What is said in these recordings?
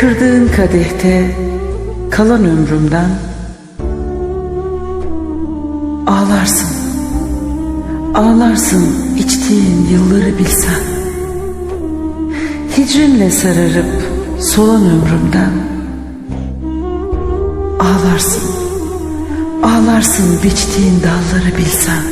Kırdığın kadehte kalan ömrümden ağlarsın. Ağlarsın içtiğin yılları bilsen. Hicrinle sararıp solan ömrümden ağlarsın. Ağlarsın biçtiğin dalları bilsen.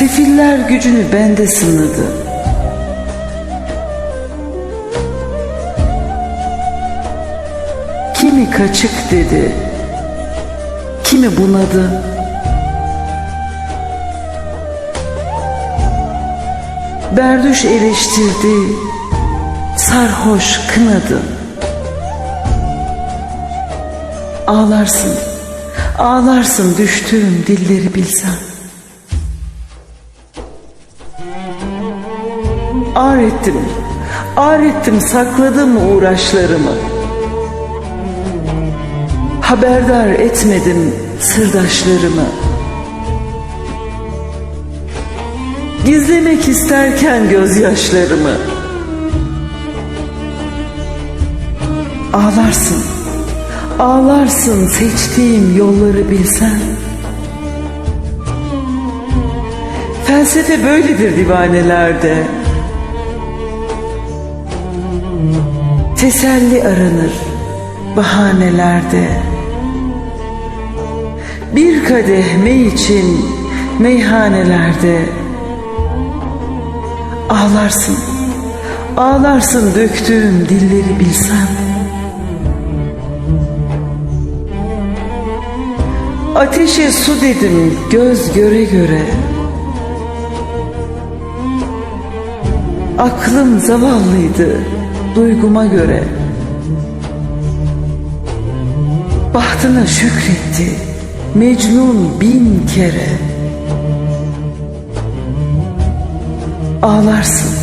Sefiller gücünü bende sınadı. Kimi kaçık dedi, kimi bunadı. Berdüş eleştirdi, sarhoş kınadı. Ağlarsın, ağlarsın düştüğüm dilleri bilsen. Ağır ettim, ağır ettim sakladım uğraşlarımı. Haberdar etmedim sırdaşlarımı. Gizlemek isterken gözyaşlarımı. Ağlarsın, ağlarsın seçtiğim yolları bilsen. Felsefe böyledir divanelerde. Teselli aranır bahanelerde. Bir kadeh mey için meyhanelerde. Ağlarsın, ağlarsın döktüğüm dilleri bilsem. Ateşe su dedim göz göre göre. Aklım zavallıydı duyguma göre. Bahtına şükretti Mecnun bin kere. Ağlarsın,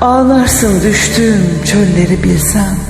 ağlarsın düştüğüm çölleri bilsem.